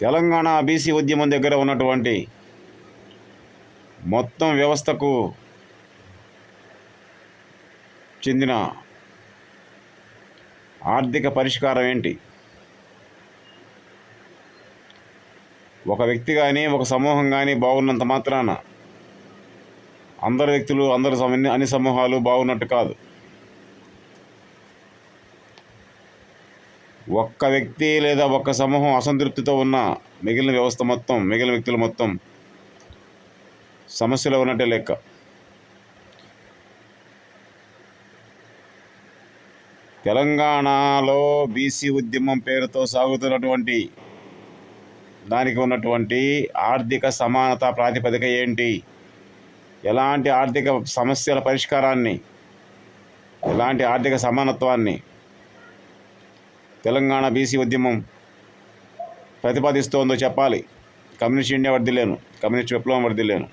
Telangana BC ఉద్యమం దగ్గర ఉన్నటువంటి మొత్తం వ్యవస్థకు చెందిన ఆర్థిక పరిష్కారం ఏంటి? ఒక వ్యక్తి కానీ ఒక సమూహం కానీ బాగున్నంత మాత్రాన అందరు వ్యక్తులు అందరు అన్ని సమూహాలు బాగున్నట్టు కాదు. ఒక్క వ్యక్తి లేదా ఒక్క సమూహం అసంతృప్తితో ఉన్న మిగిలిన వ్యవస్థ మొత్తం మిగిలిన వ్యక్తులు మొత్తం సమస్యలో ఉన్నట్టే లెక్క. తెలంగాణలో బీసీ ఉద్యమం పేరుతో సాగుతున్నటువంటి దానికి ఉన్నటువంటి ఆర్థిక సమానత ప్రాతిపదిక ఏంటి? ఎలాంటి ఆర్థిక సమస్యల పరిష్కారాన్ని ఎలాంటి ఆర్థిక సమానత్వాన్ని తెలంగాణ బీసీ ఉద్యమం ప్రతిపాదిస్తోందో చెప్పాలి. కమ్యూనిస్ట్ ఇండియా వర్దిలేను కమ్యూనిస్ట్ విప్లవం వర్దిలేను